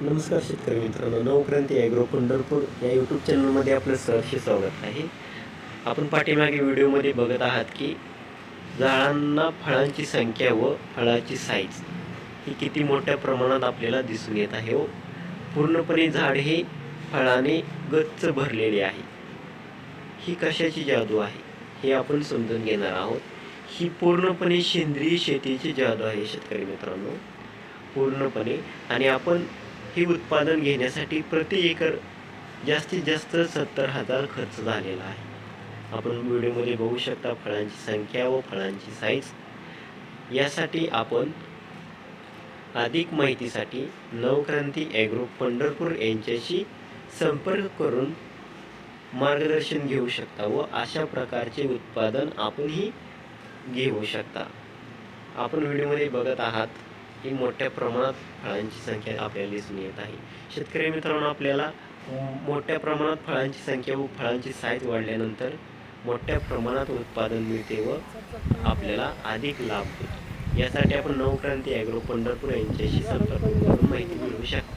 नमस्कार शेतकरी मित्रांनो नवक्रांती ॲग्रो पंढरपूर या यूट्यूब चॅनलमध्ये आपलं सहर्ष स्वागत आहे. आपण पाठीमागे व्हिडिओमध्ये बघत आहात की झाडांना फळांची संख्या व फळाची साईज ही किती मोठ्या प्रमाणात आपल्याला दिसून येत आहे व पूर्णपणे झाड हे फळाने गच्च भरलेले आहे. ही कशाची जादू आहे हे आपण समजून घेणार आहोत. ही पूर्णपणे सेंद्रिय शेतीची जादू आहे शेतकरी मित्रांनो. पूर्णपणे आणि आपण हे उत्पादन घेण्यासाठी प्रति एकर जास्तीत जास्त सत्तर हजार खर्च झालेला आहे. आपण व्हिडिओमध्ये बघू शकता फळांची संख्या व फळांची साईज यासाठी आपण अधिक माहितीसाठी नवक्रांती ॲग्रो पंढरपूर यांच्याशी संपर्क करून मार्गदर्शन घेऊ शकता व अशा प्रकारचे उत्पादन आपणही घेऊ शकता. आपण व्हिडिओमध्ये बघत आहात की मोठ्या प्रमाणात फळांची संख्या आपल्याला दिसून येत आहे. शेतकरी मित्रांनो आपल्याला मोठ्या प्रमाणात फळांची संख्या व फळांची साईज वाढल्यानंतर मोठ्या प्रमाणात उत्पादन मिळते व आपल्याला अधिक लाभ होतो. यासाठी आपण नवक्रांती ॲग्रो पंढरपूर यांच्याशी संपर्क करून माहिती मिळवू शकता.